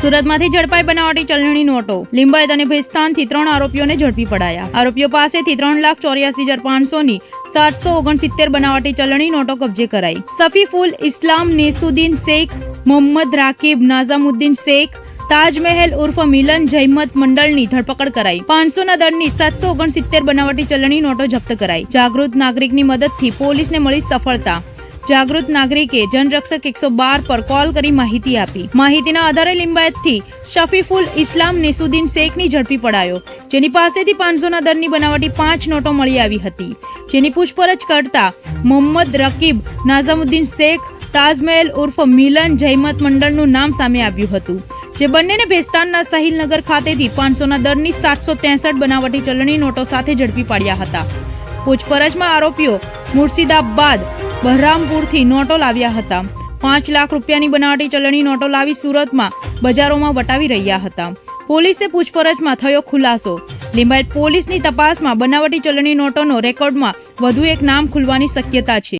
સુરતમાંથી ઝડપાઈ બનાવટી ચલણી નોટો. લિંબાયત અને ભેસ્તાનથી ત્રણ આરોપીઓને ઝડપી પડાયા. આરોપીઓ પાસેથી ત્રણ લાખ ચોર્યાસી હજાર પાંચસોની સાતસો ઓગણસિત્તેર બનાવટી ચલણી નોટો કબજે કરાઈ. સફીફુલ ઇસ્લામ નેસુદ્દીન શેખ, મોહમ્મદ રાકીબ નાઝામુદ્દીન શેખ, તાજમહેલ ઉર્ફ મિલન જયમત મંડળની ધરપકડ કરાઈ. પાંચસો ના દરની સાતસો ઓગણસિત્તેર બનાવટી ચલણી નોટો જપ્ત કરાઈ. જાગૃત નાગરિકની મદદથી પોલીસને મળી સફળતા. જાગૃત નાગરિકે જનરક્ષક એકસો બાર પર કોલ કરી માહિતી આપી. માહિતીના આધારે લિંબાયતથી શફીફુલ ઇસ્લામ નેસુદ્દીન શેખની ઝડપી પડાયો, જેની પાસેથી પાંચસોના દરની બનાવટી પાંચ નોટો મળી આવી હતી. જેની પૂછપરછ કરતા મોહમ્મદ રકીબ, નાઝામુદ્દીન શેખ, તાજમહેલ ઉર્ફ મિલન જયમત મંડળનું નામ સામે આવ્યું હતું, જે બંનેને ભેસ્તાનના સાહિલનગર ખાતેથી પાંચસોના દરની સાતસો ત્રેસઠ બનાવટી ચલણી નોટો સાથે ઝડપી પાડ્યા હતા. પૂછપરછમાં આરોપીઓ મુર્શિદાબાદ બહરામપુરથી નોટો લાવ્યા હતા. પાંચ લાખ રૂપિયાની બનાવટી ચલણી નોટો લાવી સુરતમાં બજારોમાં વટાવી રહ્યા હતા. પોલીસે પૂછપરછમાં થયો ખુલાસો. લિંબાયત પોલીસની તપાસમાં બનાવટી ચલણી નોટોનો રેકોર્ડમાં વધુ એક નામ ખુલવાની શક્યતા છે.